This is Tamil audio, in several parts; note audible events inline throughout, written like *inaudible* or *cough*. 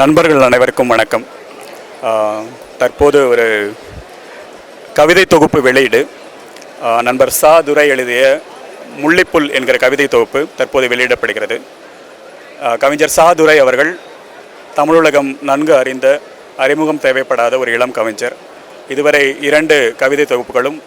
நண்பர்கள் அனைவருக்கும் வணக்கம். தற்போது ஒரு கவிதை தொகுப்பு வெளியீடு. நண்பர் சா துரை எழுதிய முள்ளிப்புல் என்கிற கவிதை தொகுப்பு தற்போது வெளியிடப்படுகிறது. கவிஞர் சா துரை அவர்கள் தமிழுலகம் நன்கு அறிந்த அறிமுகம் தேவைப்படாத ஒரு இளம் கவிஞர். இதுவரை இரண்டு கவிதை தொகுப்புகளும்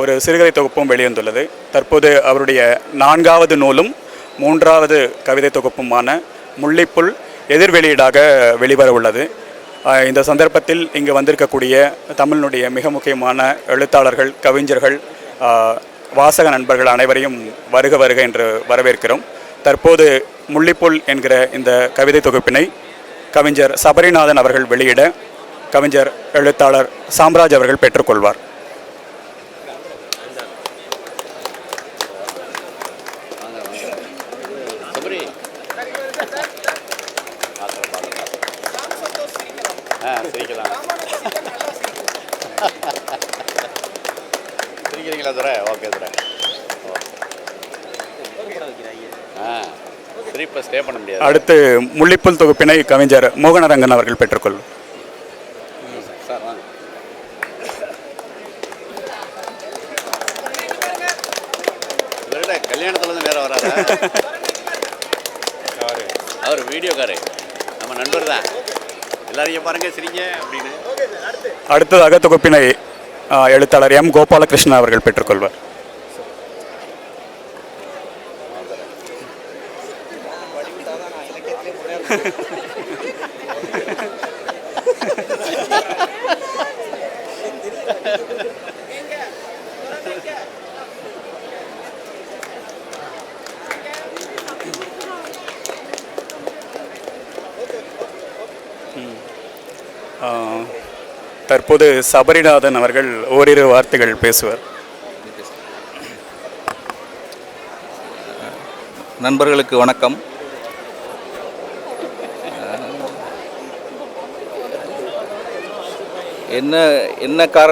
ஒரு சிறுகதை தொகுப்பும் வெளிவந்துள்ளது. தற்போது அவருடைய நான்காவது நூலும் மூன்றாவது கவிதை தொகுப்புமான முள்ளிப்புல் எதிர் வெளியீடாக வெளிவர உள்ளது. இந்த சந்தர்ப்பத்தில் இங்கு வந்திருக்கக்கூடிய தமிழினுடைய மிக முக்கியமான எழுத்தாளர்கள் கவிஞர்கள் வாசக நண்பர்கள் அனைவரையும் வருக வருக என்று வரவேற்கிறோம். தற்போது முள்ளிப்புல் என்கிற இந்த கவிதை தொகுப்பினை கவிஞர் சபரிநாதன் அவர்கள் வெளியிட கவிஞர் எழுத்தாளர் சாம்ராஜ் அவர்கள் பெற்றுக்கொள்வார். ஆ சிரிக்கலாம். சிரிக்கிறீங்களா துரை? ஓகே துரை. ஆ சிரிப்பை ஸ்டே பண்ண முடியாது. அடுத்து முள்ளிப்புல் தொகுப்பினை கவிஞர் மோகனரங்கன் அவர்கள் பெற்றுக்கொள்வார் சார் வாங்க இவர்கிட்ட கல்யாணத்துல இருந்து நேரம் வராரா அவர் வீடியோக்காரு நம்ம நண்பர் தான் எல்லாரும் அப்படின்னு அடுத்ததாக தொகுப்பினை எழுத்தாளர் எம் கோபாலகிருஷ்ணன் அவர்கள் பெற்றுக்கொள்வார் ha. தற்போது சபரிநாதன் அவர்கள் ஓரிரு வார்த்தைகள் பேசுவார். நண்பர்களுக்கு வணக்கம். என்ன என்ன கார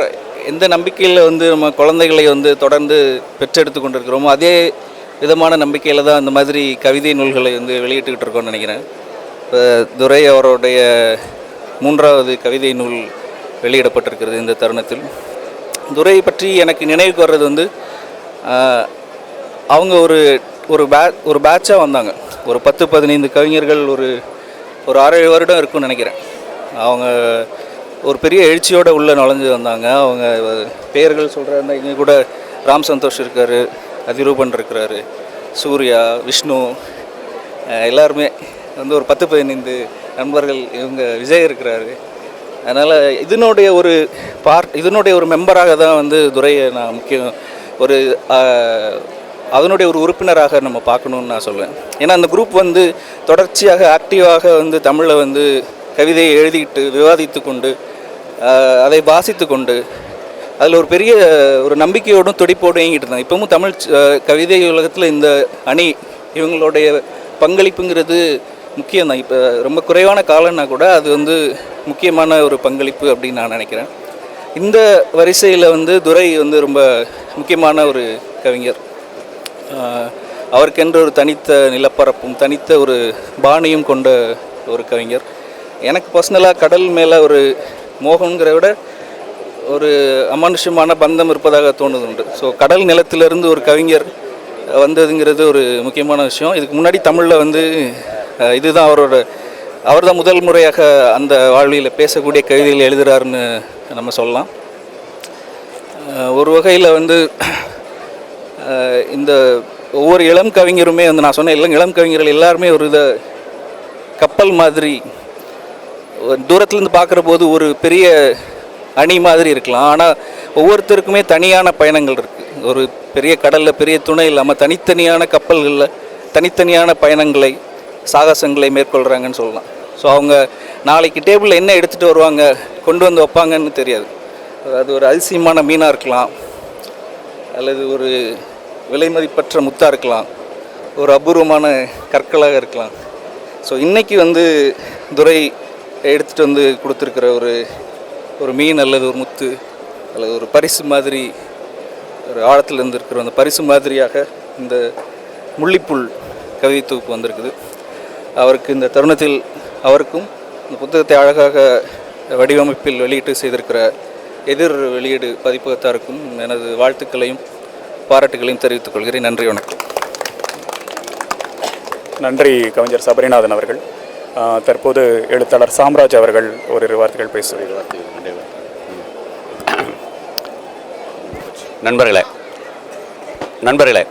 எந்த நம்பிக்கையில் வந்து நம்ம குழந்தைகளை வந்து தொடர்ந்து பெற்றெடுத்து கொண்டிருக்கிறோமோ அதே விதமான நம்பிக்கையில் தான் இந்த மாதிரி கவிதை நூல்களை வந்து வெளியிட்டுக்கிட்டு இருக்கோம்னு நினைக்கிறேன். இப்போ துரை அவருடைய மூன்றாவது கவிதை நூல் வெளியிடப்பட்டிருக்கிறது இந்த தருணத்தில். துரை பற்றி எனக்கு நினைவுக்கு வர்றது வந்து அவங்க ஒரு ஒரு பே ஒரு பேட்சாக வந்தாங்க. ஒரு பத்து பதினைந்து கவிஞர்கள் ஒரு ஒரு ஆறு ஏழு வருடம் இருக்கும்னு நினைக்கிறேன். அவங்க ஒரு பெரிய எழுச்சியோடு உள்ளே நுழைஞ்சு வந்தாங்க. அவங்க பெயர்கள் சொல்கிறாருன்னா இங்கே கூட ராம் சந்தோஷ் இருக்கார் அதிரூபன் இருக்கிறாரு சூர்யா விஷ்ணு எல்லாருமே வந்து ஒரு பத்து பதினைந்து நண்பர்கள் இவங்க விஜய் இருக்கிறாரு. அதனால் இதனுடைய ஒரு பார்ட் இதனுடைய ஒரு மெம்பராக தான் வந்து துரையை நான் முக்கியம் ஒரு அதனுடைய ஒரு உறுப்பினராக நம்ம பார்க்கணுன்னு நான் சொல்லுவேன் ஏன்னா அந்த குரூப் வந்து தொடர்ச்சியாக ஆக்டிவாக வந்து தமிழில் வந்து கவிதையை எழுதிட்டு விவாதித்து கொண்டு அதை வாசித்து கொண்டு அதில் ஒரு பெரிய ஒரு நம்பிக்கையோடும் துடிப்போடும் இயங்கிட்டு இருந்தாங்க. இப்போவும் தமிழ் கவிதை உலகத்தில் இந்த அணி இவங்களுடைய பங்களிப்புங்கிறது முக்கியம்தான். இப்போ ரொம்ப குறைவான காலம்னா கூட அது வந்து முக்கியமான ஒரு பங்களிப்பு அப்படின்னு நான் நினைக்கிறேன். இந்த வரிசையில் வந்து துரை வந்து ரொம்ப முக்கியமான ஒரு கவிஞர். அவருக்கென்று ஒரு தனித்த நிலப்பரப்பும் தனித்த ஒரு பாணியும் கொண்ட ஒரு கவிஞர். எனக்கு பர்சனலாக கடல் மேலே ஒரு மோகங்கிற விட ஒரு அமானுஷ்யமான பந்தம் இருப்பதாக தோணுது உண்டு ஸோ கடல் நிலத்திலிருந்து ஒரு கவிஞர் வந்ததுங்கிறது ஒரு முக்கியமான விஷயம். இதுக்கு முன்னாடி தமிழில் வந்து இதுதான் அவரோட அவர் தான் முதல் முறையாக அந்த வாழ்வியில் பேசக்கூடிய கவிதைகள் எழுதுகிறாருன்னு நம்ம சொல்லலாம். ஒரு வகையில் வந்து இந்த ஒவ்வொரு இளம் கவிஞருமே வந்து நான் சொன்ன இளம் இளம் கவிஞர்கள் எல்லாருமே ஒரு இதை கப்பல் மாதிரி தூரத்துலேருந்து பார்க்குற போது ஒரு பெரிய அணி மாதிரி இருக்கலாம். ஆனால் ஒவ்வொருத்தருக்குமே தனியான பயணங்கள் இருக்குது ஒரு பெரிய கடலில் பெரிய துணை இல்லாமல் தனித்தனியான கப்பல்களில் தனித்தனியான பயணங்களை சாகசங்களை மேற்கொள்கிறாங்கன்னு சொல்லலாம். ஸோ அவங்க நாளைக்கு டேபிளில் என்ன எடுத்துகிட்டு வருவாங்க கொண்டு வந்து வைப்பாங்கன்னு தெரியாது. அது ஒரு அதிசயமான மீனாக இருக்கலாம் அல்லது ஒரு விலைமதிப்பற்ற முத்தாக இருக்கலாம் ஒரு அபூர்வமான கற்களாக இருக்கலாம். ஸோ இன்றைக்கி வந்து துரை எடுத்துகிட்டு வந்து கொடுத்துருக்கிற ஒரு ஒரு மீன் அல்லது ஒரு முத்து அல்லது ஒரு பரிசு மாதிரி ஒரு ஆழத்தில் இருந்திருக்கிற அந்த பரிசு மாதிரியாக இந்த முள்ளிப்புல் கவிதை தொகுப்பு வந்திருக்குது. அவருக்கு இந்த தருணத்தில் அவருக்கும் இந்த புத்தகத்தை அழகாக வடிவமைப்பில் வெளியீட்டு செய்திருக்கிற எதிர் வெளியீடு பதிப்பகத்தாருக்கும் எனது வாழ்த்துக்களையும் பாராட்டுகளையும் தெரிவித்துக் கொள்கிறேன். நன்றி வணக்கம். நன்றி கவிஞர் சபரிநாதன் அவர்கள். தற்போது எழுத்தாளர் சாம்ராஜ் அவர்கள் ஒரு வார்த்தைகள் பேசுகிறார் நண்பர்களே நண்பர்களே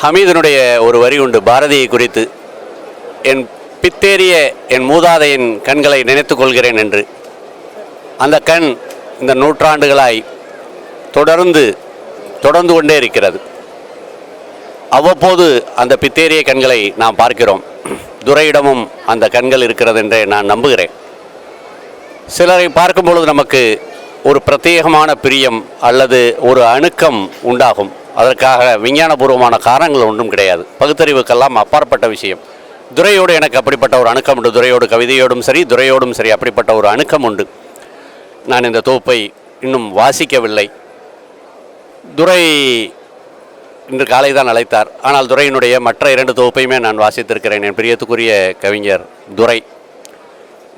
ஹமீதனுடைய ஒரு வரி உண்டு பாரதியை குறித்து. என் பித்தேறிய என் மூதாதையின் கண்களை நினைத்து கொள்கிறேன் என்று. அந்த கண் இந்த நூற்றாண்டுகளாய் தொடர்ந்து தொடர்ந்து கொண்டே இருக்கிறது. அவ்வப்போது அந்த பித்தேறிய கண்களை நாம் பார்க்கிறோம். துரையிடமும் அந்த கண்கள் இருக்கிறது என்றே நான் நம்புகிறேன். சிலரை பார்க்கும் பொழுது நமக்கு ஒரு பிரத்யேகமான பிரியம் அல்லது ஒரு அணுக்கம் உண்டாகும். அதற்காக விஞ்ஞானபூர்வமான காரணங்கள் ஒன்றும் கிடையாது. பகுத்தறிவுக்கெல்லாம் அப்பாற்பட்ட விஷயம். துரையோடு எனக்கு அப்படிப்பட்ட ஒரு அணுக்கம் உண்டு. துரையோடு கவிதையோடும் சரி துரையோடும் சரி அப்படிப்பட்ட ஒரு அணுக்கம் உண்டு. நான் இந்த தொகுப்பை இன்னும் வாசிக்கவில்லை. துரை இன்று காலை தான் அழைத்தார். ஆனால் துரையினுடைய மற்ற இரண்டு தொகுப்பையுமே நான் வாசித்திருக்கிறேன். என் பிரியத்துக்குரிய கவிஞர் துரை.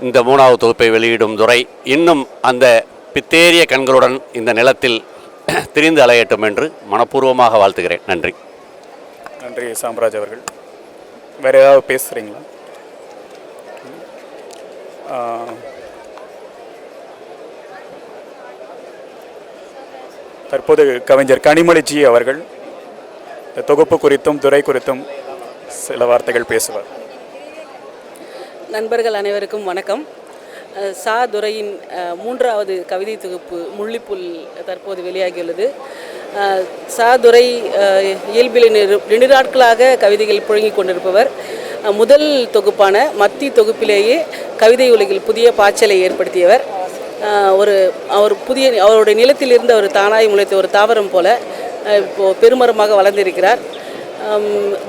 இந்த மூணாவது தொகுப்பை வெளியிடும் துரை இன்னும் அந்த பித்தேரிய கண்களுடன் இந்த நிலத்தில் *clears throat* திரிந்து அலையட்டும் என்று மனப்பூர்வமாக வாழ்த்துகிறேன். நன்றி. நன்றி சாம்ராஜ் அவர்கள். வேறு ஏதாவது பேசுகிறீங்களா? தற்போது கவிஞர் கனிமொழிஜி அவர்கள் இந்த தொகுப்பு குறித்தும் துறை குறித்தும் சில வார்த்தைகள் பேசுவார். நண்பர்கள் அனைவருக்கும் வணக்கம். சா துரையின் மூன்றாவது கவிதை தொகுப்பு முள்ளிப்புல் தற்போது வெளியாகியுள்ளது. சாதுரை சா துரை இயல்பில் நெடு நாட்களாக கவிதைகள் புழங்கிக் கொண்டிருப்பவர். முதல் தொகுப்பான மத்தி தொகுப்பிலேயே கவிதை உலகில் புதிய பாய்ச்சலை ஏற்படுத்தியவர். ஒரு அவர் புதிய அவருடைய நிலத்தில் இருந்த ஒரு தானாய் முளைத்த ஒரு தாவரம் போல இப்போது பெருமரமாக வளர்ந்திருக்கிறார்.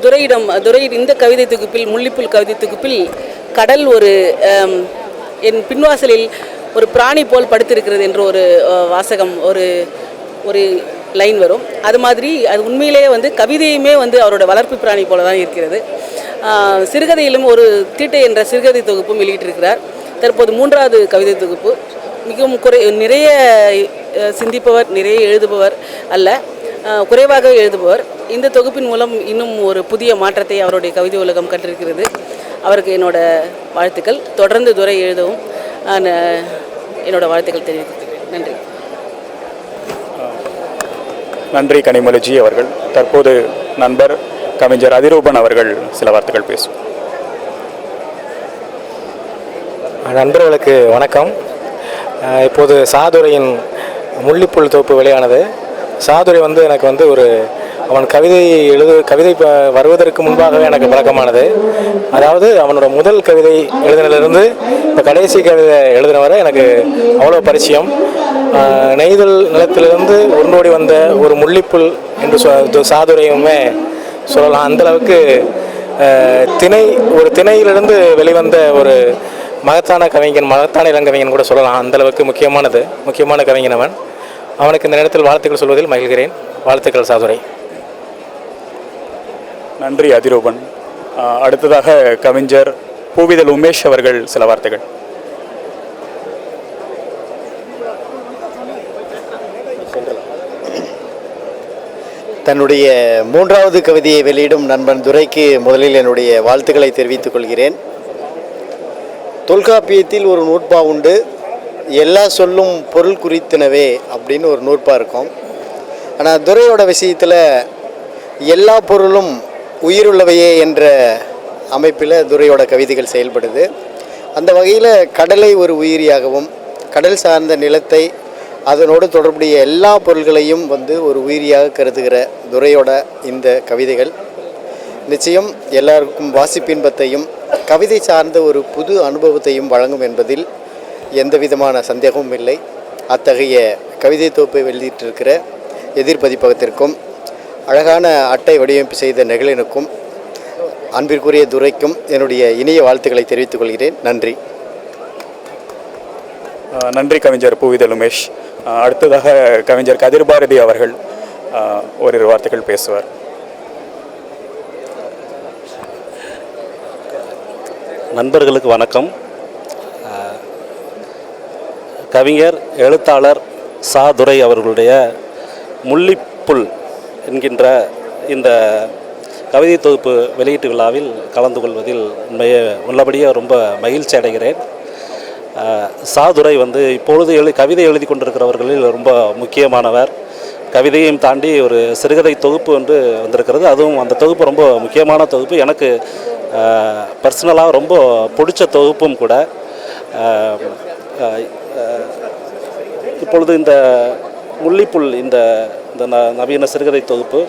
துரையிடம் துரை இந்த கவிதை தொகுப்பில் முள்ளிப்புல் கவிதை தொகுப்பில் கடல் ஒரு என் பின்வாசலில் ஒரு பிராணி போல் படுத்திருக்கிறது என்ற ஒரு வாசகம் ஒரு ஒரு லைன் வரும். அது மாதிரி அது உண்மையிலேயே வந்து கவிதையுமே வந்து அவரோட வளர்ப்பு பிராணி போல தான் இருக்கிறது சிறுகதையிலும் ஒரு தீட்டை என்ற சிறுகதை தொகுப்பும் வெளியிட்டிருக்கிறார். தற்போது மூன்றாவது கவிதை தொகுப்பு. மிகவும் குறை நிறைய சிந்திப்பவர் நிறைய எழுதுபவர் அல்ல குறைவாக எழுதுபவர். இந்த தொகுப்பின் மூலம் இன்னும் ஒரு புதிய மாற்றத்தை அவருடைய கவிதை உலகம் கண்டிருக்கிறது அவருக்கு என்னோட வாழ்த்துக்கள். தொடர்ந்து துறை எழுதவும். நான் என்னோட வாழ்த்துக்கள் தெரிவித்துக்கிறேன் நன்றி. நன்றி கனிமொழிஜி அவர்கள். தற்போது நண்பர் கவிஞர் அதிரூபன் அவர்கள் சில வார்த்தைகள் பேசும் நண்பர்களுக்கு வணக்கம். இப்போது சாதுரையின் முள்ளிப்புல் தொகுப்பு வெளியானது. சாதுரை வந்து எனக்கு வந்து ஒரு அவன் கவிதை எழுது கவிதை வருவதற்கு முன்பாகவே எனக்கு பழக்கமானது. அதாவது அவனோட முதல் கவிதை எழுதினிலிருந்து இப்போ கடைசி கவிதை எழுதின வரை எனக்கு அவ்வளோ பரிச்சயம். நெய்தல் நிலத்திலிருந்து உருண்டோடி வந்த ஒரு முள்ளிப்புல் என்று சொ சாதுரையுமே சொல்லலாம். அந்த அளவுக்கு திணை ஒரு திணையிலிருந்து வெளிவந்த ஒரு மகத்தான கவிஞன் மகத்தான இளங்கவிஞன் கூட சொல்லலாம். அந்த அளவுக்கு முக்கியமானது முக்கியமான கவிஞன் அவன். அவனுக்கு இந்த நேரத்தில் வாழ்த்துக்கள் சொல்வதில் மகிழ்கிறேன். வாழ்த்துக்கள் சாதுரை. நன்றி அதிரூபன். அடுத்ததாக கவிஞர் பூவிதல் உமேஷ் அவர்கள் சில வார்த்தைகள். தன்னுடைய மூன்றாவது கவிதையை வெளியிடும் நண்பன் துரைக்கு முதலில் என்னுடைய வாழ்த்துக்களை தெரிவித்துக் கொள்கிறேன். தொல்காப்பியத்தில் ஒரு நூற்பா உண்டு. எல்லா சொல்லும் பொருள் குறித்தனவே அப்படின்னு ஒரு நூற்பா இருக்கும். ஆனால் துரையோட விஷயத்தில் எல்லா பொருளும் உயிருள்ளவையே என்ற அமைப்பில் துரையோட கவிதைகள் செயல்படுது. அந்த வகையில் கடலை ஒரு உயிரியாகவும் கடல் சார்ந்த நிலத்தை அதனோடு தொடர்புடைய எல்லா பொருள்களையும் வந்து ஒரு உயிரியாக கருதுகிற துரையோட இந்த கவிதைகள். நிச்சயம் எல்லாருக்கும் வாசிப்பின்பத்தையும் கவிதை சார்ந்த ஒரு புது அனுபவத்தையும் வழங்கும் என்பதில் எந்த விதமான சந்தேகமும் இல்லை. அத்தகைய கவிதை தொகுப்பை வெளியிட்டிருக்கிற எதிர்பதிப்பகத்திற்கும் அழகான அட்டை வடிவமைப்பு செய்த நெகிழனுக்கும் அன்பிற்குரிய துரைக்கும் என்னுடைய இணைய வாழ்த்துக்களை தெரிவித்துக் கொள்கிறேன். நன்றி. நன்றி கவிஞர் பூவிதல் உமேஷ் அடுத்ததாக கவிஞர் கதிர் பாரதி அவர்கள் ஆ, ஓரிரு வார்த்தைகள் பேசுவார். நண்பர்களுக்கு வணக்கம். கவிஞர் எழுத்தாளர் சா. துரை அவர்களுடைய முள்ளிப்புல் என்கின்ற இந்த கவிதை தொகுப்பு வெளியீட்டு விழாவில் கலந்து கொள்வதில் உண்மையே உள்ளபடியே ரொம்ப மகிழ்ச்சி அடைகிறேன். சாதுரை வந்து இப்பொழுது எழு கவிதை எழுதி கொண்டிருக்கிறவர்களில் ரொம்ப முக்கியமானவர். கவிதையும் தாண்டி ஒரு சிறுகதை தொகுப்பு வந்து வந்திருக்கிறது. அதுவும் அந்த தொகுப்பு ரொம்ப முக்கியமான தொகுப்பு. எனக்கு பர்சனலாக ரொம்ப பிடிச்ச தொகுப்பும் கூட இப்பொழுது இந்த முள்ளிப்புல் இந்த இந்த ந- நவீன சிறுகதை தொகுப்பு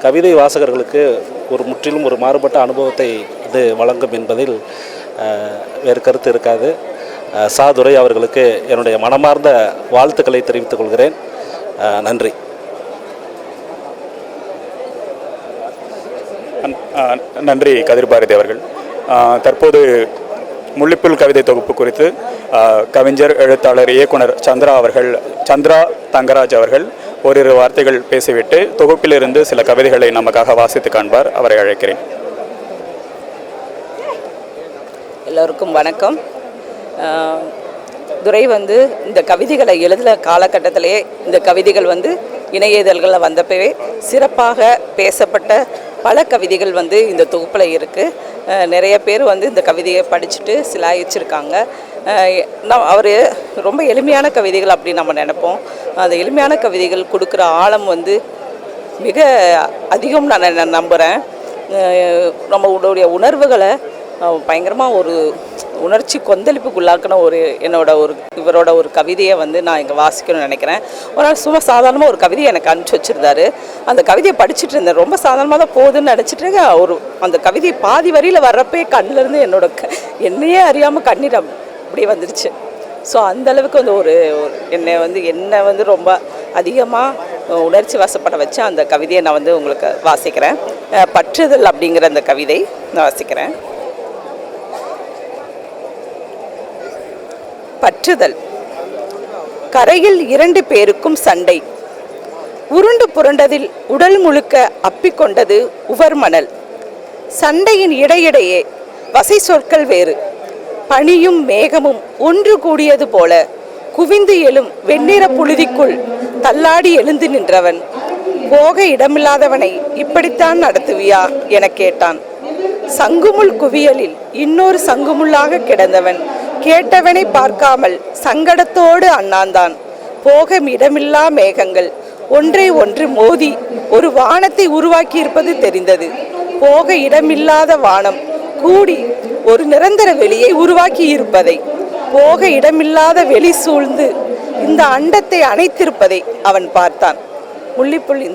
கவிதை வாசகர்களுக்கு ஒரு முற்றிலும் ஒரு மாறுபட்ட அனுபவத்தை இது வழங்கும் என்பதில் வேறு கருத்து இருக்காது. அஹ், சா துரை அவர்களுக்கு என்னுடைய மனமார்ந்த வாழ்த்துக்களை தெரிவித்துக் கொள்கிறேன். நன்றி. நன்றி கதிர் பாரதி அவர்கள் தற்போது முள்ளிப்புல் கவிதை தொகுப்பு குறித்து கவிஞர் எழுத்தாளர் இயக்குனர் சந்திரா அவர்கள் சந்திரா தங்கராஜ் அவர்கள் ஓரிரு வார்த்தைகள் பேசிவிட்டு தொகுப்பிலிருந்து சில கவிதைகளை நமக்காக வாசித்து காண்பார் அவரை அழைக்கிறேன். எல்லோருக்கும் வணக்கம். துரை வந்து இந்த கவிதைகளை எழுதுகிற காலகட்டத்திலேயே இந்த கவிதைகள் வந்து இணைய இதழ்களில் வந்தப்பவே சிறப்பாக பேசப்பட்ட பல கவிதைகள் வந்து இந்த தொகுப்பில் இருக்குது நிறைய பேர் வந்து இந்த கவிதையை படிச்சுட்டு சிலாயிச்சிருக்காங்க. நான் அவர் ரொம்ப எளிமையான கவிதைகள் அப்படி நம்ம நினைப்போம். அந்த எளிமையான கவிதைகள் கொடுக்குற ஆழம் வந்து மிக அதிகம் நான் நம்புகிறேன் நம்மளுடைய உடைய உணர்வுகளை பயங்கரமாக ஒரு உணர்ச்சி கொந்தளிப்புக்குள்ளாக்கின ஒரு என்னோட ஒரு இவரோட ஒரு கவிதையை வந்து நான் இங்கே வாசிக்கணும்னு நினைக்கிறேன். ஒரு நாள் சும்மா சாதாரணமாக ஒரு கவிதையை எனக்கு அனுப்பிச்சி வச்சுருந்தாரு. அந்த கவிதையை படிச்சுட்டு இருந்தேன். ரொம்ப சாதாரணமாக தான் போகுதுன்னு நினச்சிட்டு இருக்கேன். ஒரு அந்த கவிதை பாதி வரியில் வர்றப்பே கண்ணிலேருந்து என்னோட க என்னையே அறியாமல் கண்ணீர் அப்படியே வந்துருச்சு. ஸோ அந்த அளவுக்கு வந்து ஒரு ஒரு என்னை வந்து என்னை வந்து ரொம்ப அதிகமாக உணர்ச்சி வசப்பட வச்சு அந்த கவிதையை நான் வந்து உங்களுக்கு வாசிக்கிறேன். பற்றுதல் அப்படிங்கிற அந்த கவிதை நான் வாசிக்கிறேன். பற்றுதல். கரையில் இரண்டு பேருக்கும் சண்டை. உருண்டு புரண்டதில் உடல் முழுக்க அப்பிக்கொண்டது உவர் மணல். சண்டையின் இடையிடையே வசை சொற்கள் வேறு. பனியும் மேகமும் ஒன்று கூடியது போல குவிந்து எழும் வெண்ணிற புழுதிக்குள் தள்ளாடி எழுந்து நின்றவன். போக இடமில்லாதவனை இப்படித்தான் நடத்துவியா? என கேட்டான். சங்குமுள் குவியலில் இன்னொரு சங்குமுள்ளாக கிடந்தவன் கேட்டவனை பார்க்காமல் சங்கடத்தோடு அண்ணாந்தான். போக இடமில்லா மேகங்கள். ஒன்றை ஒன்று மோதி ஒரு வானத்தை உருவாக்கி இருப்பது தெரிந்தது. போக இடமில்லாத வானம் கூடி ஒரு நிரந்தர வெளியை உருவாக்கி இருப்பதை போக இடமில்லாத வெளி சூழ்ந்து இந்த அண்டத்தை அணைத்திருப்பதை அவன் பார்த்தான். முள்ளிப்புள்ளி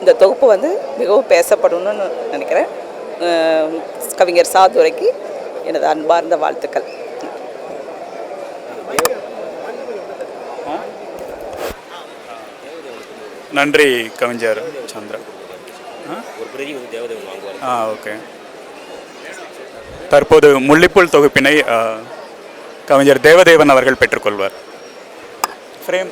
இந்த தொகுப்பு வந்து மிகவும் பேசப்படணும்னு நினைக்கிறேன். கவிஞர் சாதுரைக்கு எனது அன்பார்ந்த வாழ்த்துக்கள். நன்றி கவிஞர் சந்திரா ஆ? ஓகே. தற்போது முள்ளிப்புல் தொகுப்பினை கவிஞர் தேவதேவன் அவர்கள் பெற்றுக்கொள்வார். ஃப்ரேம்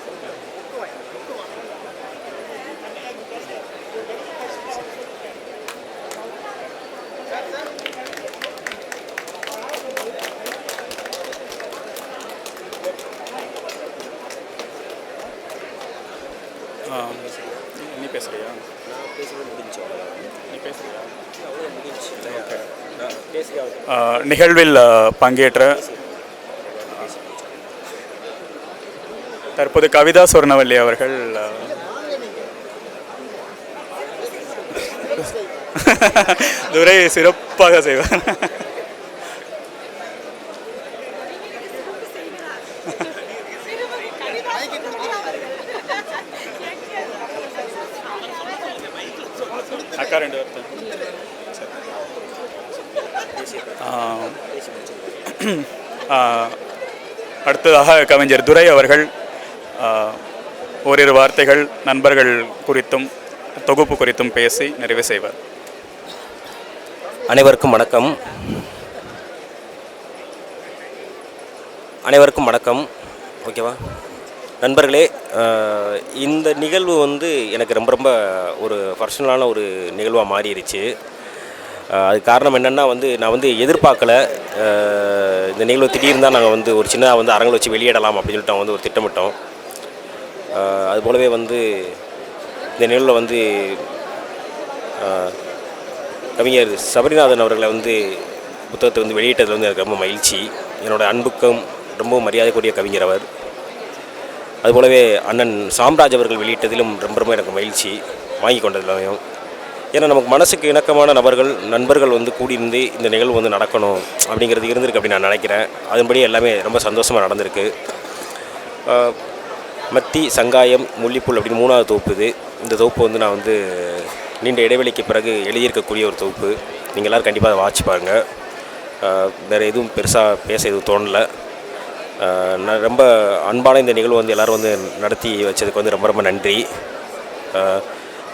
ஆ, நீ பேசுறியா நீ பேசுறியா ஆ, நிகழ்வில் ah, பங்கேற்ற ah, தற்போது கவிதா சொர்ணவல்லி அவர்கள் ah, *laughs* துரை சிறப்பாக செய்வார். *laughs* அக்கா ரெண்டு வார்த்தை அடுத்ததாக கவிஞர் துரை அவர்கள் ஓரிரு வார்த்தைகள் நண்பர்கள் குறித்தும் தொகுப்பு குறித்தும் பேசி நிறைவு செய்வார். அனைவருக்கும் வணக்கம். அனைவருக்கும் வணக்கம். ஓகேவா? நண்பர்களே இந்த நிகழ்வு வந்து எனக்கு ரொம்ப ரொம்ப ஒரு பர்சனலான ஒரு நிகழ்வாக மாறிடுச்சு அது காரணம் என்னென்னா வந்து நான் வந்து எதிர்பார்க்கல இந்த நிகழ்வு திடீர்னு தான் நாங்கள் வந்து ஒரு சின்ன வந்து அரங்கில் வச்சு வெளியிடலாம் அப்படின்னு சொல்லிட்டு வந்து ஒரு திட்டமிட்டோம். அஹ், அது போலவே வந்து இந்த நிகழ்வில் வந்து கவிஞர் சபரிநாதன் அவர்களை வந்து புத்தகத்தை வந்து வெளியிட்டதில் வந்து எனக்கு ரொம்ப மகிழ்ச்சி. என்னோட அன்புக்கும் ரொம்ப மரியாதைக்குரிய கவிஞர் அவர். அதுபோலவே அண்ணன் சாம்ராஜ் அவர்கள் வெளியிட்டதிலும் ரொம்ப ரொம்ப எனக்கு மகிழ்ச்சி வாங்கி கொண்டதுலையும். ஏன்னா நமக்கு மனசுக்கு இணக்கமான நபர்கள் நண்பர்கள் வந்து கூடியிருந்து இந்த நிகழ்வு வந்து நடக்கணும் அப்படிங்கிறது இருந்திருக்கு அப்படின்னு நான் நினைக்கிறேன். அதன்படி எல்லாமே ரொம்ப சந்தோஷமாக நடந்திருக்கு. மத்தி சங்காயம் முள்ளிப்புல் அப்படின்னு மூணாவது தொகுப்பு இது. இந்த தொகுப்பு வந்து நான் வந்து நீண்ட இடைவெளிக்கு பிறகு எழுதியிருக்கக்கூடிய ஒரு தொகுப்பு. நீங்கள் எல்லோரும் கண்டிப்பாக அதை வாட்சி பாருங்கள் வேறு எதுவும் பெருசாக பேச எதுவும் தோணலை. ரொம்ப அன்பான இந்த நிகழ்வு வந்து எல்லோரும் வந்து நடத்தி வச்சதுக்கு வந்து ரொம்ப ரொம்ப நன்றி.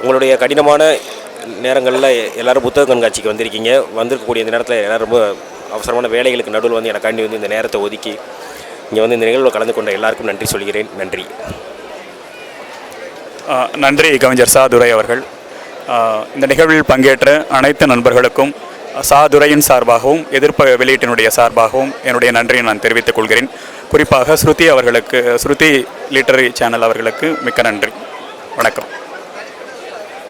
உங்களுடைய கடினமான நேரங்களில் எல்லோரும் புத்தக கண்காட்சிக்கு வந்திருக்கீங்க. வந்திருக்கக்கூடிய இந்த நேரத்தில் எல்லோரும் ரொம்ப அவசரமான வேலைகளுக்கு நடுவில் வந்து எனக்காண்டி வந்து இந்த நேரத்தை ஒதுக்கி இங்கே வந்து இந்த நிகழ்வில் கலந்து கொண்ட எல்லாருக்கும் நன்றி சொல்கிறேன். நன்றி. நன்றி கவிஞர் சா துரை அவர்கள் இந்த நிகழ்வில் பங்கேற்ற அனைத்து நண்பர்களுக்கும் சாதுரையின் சார்பாகவும் எதிர்ப்பு வெளியீட்டினுடைய சார்பாகவும் என்னுடைய நன்றியை நான் தெரிவித்துக் கொள்கிறேன். குறிப்பாக ஸ்ருதி அவர்களுக்கு ஸ்ருதி லிட்டரரி சேனல் அவர்களுக்கு மிக்க நன்றி. வணக்கம்.